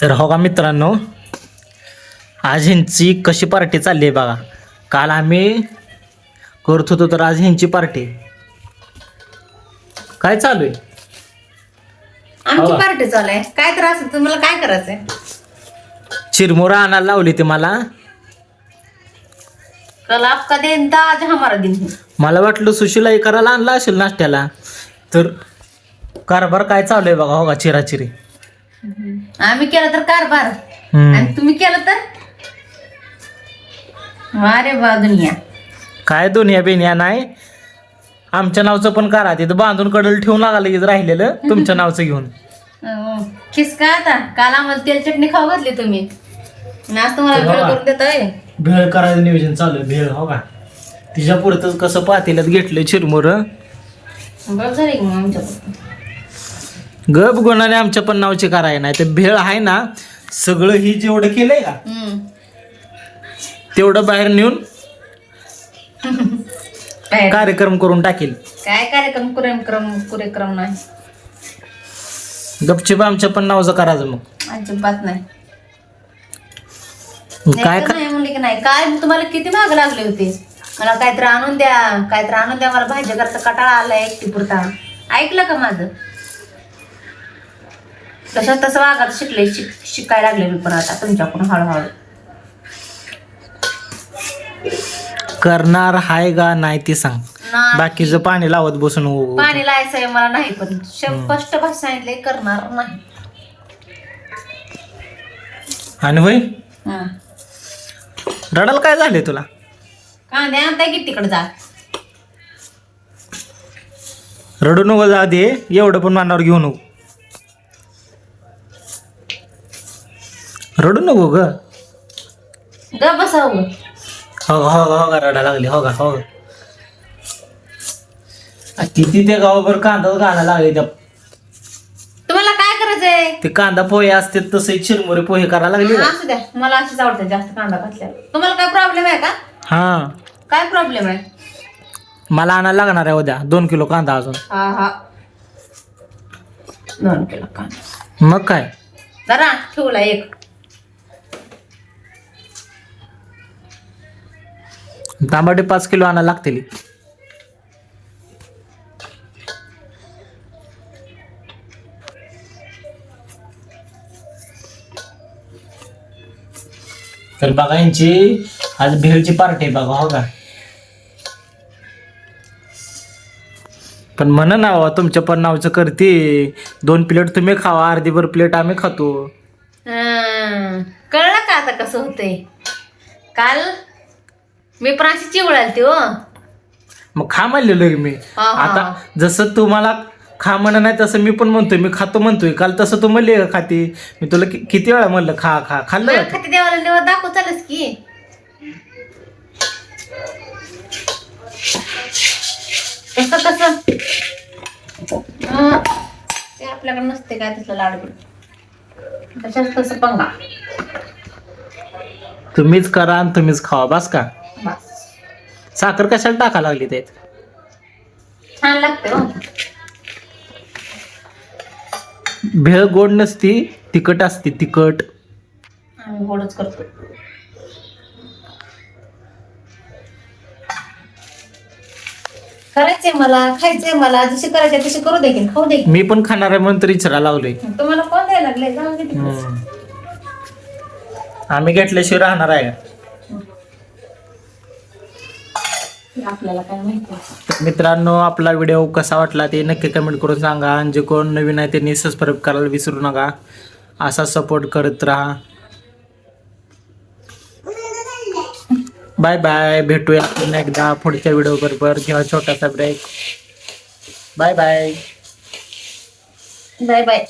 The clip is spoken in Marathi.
तर हो का मित्रांनो आज ह्यांची कशी पार्टी चालली आहे बघा. काल आम्ही करत होतो तर आज ह्यांची पार्टी काय चालू आहे? आमची हवा. पार्टी चालू आहे. काय त्रास आहे तुम्हाला काय करायचंय? चिरमुरा आणायला लावली ते मला. कल आपका दिन था आज हमारा दिन है? मला वाटलं सुशीलाई करायला आणला असेल नाश्त्याला. तर कारभार काय चालू आहे बघा हो का चिराचिरी? आम्ही केलं तर कारभार. आणि तुम्ही केलं तर? अरे बा दुनिया. काय दुनिया बेनिया नाही. आमच्या नावचं पण करा. तिथं बांधून कडल ठेवून लागा लगेच राहिलेलं तुमच्या नावचं घेऊन. खिसका आता? काल आम्हाला तेल चटणी खाऊ घातली तुम्ही. आज तुम्हाला भेळ. करून देतोय. भेळ करायचं नियोजन चालू आहे. भेळ हो का? तिच्या पुरतच कसं पातेल्यात घेतलं चिरमुर. बरं झाली की मग आमच्या गप गुणाने आमच्या पण नावचे कराय नाही तर भेळ आहे ना सगळं ही जेवढं केलंय का. तेवढं बाहेर नेऊन कार्यक्रम करून टाकेल. काय कार्यक्रम कुरेक्रम कुरेक्रम नाही. गपचिप आमच्या पण नावचं करायचं मग. अजिबात नाही. काय नाही नाही म्हणले की नाही. काय तुम्हाला किती माग लागले होते? मला काहीतरी आणून द्या काहीतरी आणून द्या मला भाज्या करता कटाळा आलाय एकटी पुरता ऐकलं का माझं? तसं तसं वागायला शिकले शिक शिकायला लागले मी पण आता तुमच्याकडून हळूहळू. करणार हाय का नाही ते सांग. बाकीचं पाणी लावत बसून. पाणी लायचंय मला नाही पण स्पष्ट भाषा सांगितले करणार नाही. आणि होय. रडाल काय झाले तुला? कांदे आणताय की तिकडे जा. रडू नको जा दे एवढं पण मानावर घेऊ नको. रडू नको ग. ग बसावं हो हो हो गा रडा लागली. हो गा हो किती ते गावाभर कांदा घालायला लागले त्या तुम्हाला काय करायचंय? ते कांदा पोहे असते तसे चिरमुरे पोहे करायला लागले ना. असू द्या. मला अशीच आवडते जास्त कांदा घातल्यावर. तुम्हाला काय प्रॉब्लेम आहे का? हा. काय प्रॉब्लेम आहे? मला आणायला लागणार आहे उद्या. दोन किलो कांदा अजून. हा हा. दोन किलो कांदा. मग काय? जरा ठेवला एक. तांबाटे पाच किलो आणा लागतील. तर बघा यांची आज भेळची पार्टी आहे बघा हो का? पण म्हण ना बाबा, तुमच्या पण नावचं करते. दोन प्लेट तुम्ही खावा अर्धीभर प्लेट आम्ही खातो. कळलं का आता कसं होतंय? काल मी पण अशी चिवळालती हो. मग खा म्हणलेलो मी. हा, हा. आता जसं तुम्हाला खा म्हणा नाही तसं मी पण म्हणतोय. मी खातो म्हणतोय. काल तसं तू म्हणले खाते? मी तुला कि- किती वेळा म्हणलं खा खा. खाल्लं का? खाती देवाला निवड दाखव चालस की. कसं कसं हं, ते आपल्याकडे नसते काय तसलं लाडू. तशाच तसं पंगा तुम्हीच करा आणि तुम्हीच खावा बस का? साखर कशाला टाका लागली त्यात? छान लागते हो. भेळ गोड नसती तिखट असते तिखट. आम्ही गोडच करतो. करायचंय मला खायचंय मला जशी करायचे तशी करू दे की खाऊ दे की. मी पण खाणार आहे म्हणून तरी विचारायला लागलोय तुम्हाला कोण द्यायला लागले जाऊ दे तिकडे. हम्म. आम्ही घेतल्याशिवाय राहणार आहे. आपल्याला काय माहिती? तर मित्रांनो आपला व्हिडिओ कसा वाटला ते नक्की कमेंट करून सांगा. आणि जे कोण नवीन आहे त्यांनी सबस्क्राईब करायला विसरू नका. असा सपोर्ट करत राहा. बाय बाय भेटूया पुन्हा एकदा पुढच्या व्हिडिओ बरोबर. किंवा छोटासा break bye bye bye bye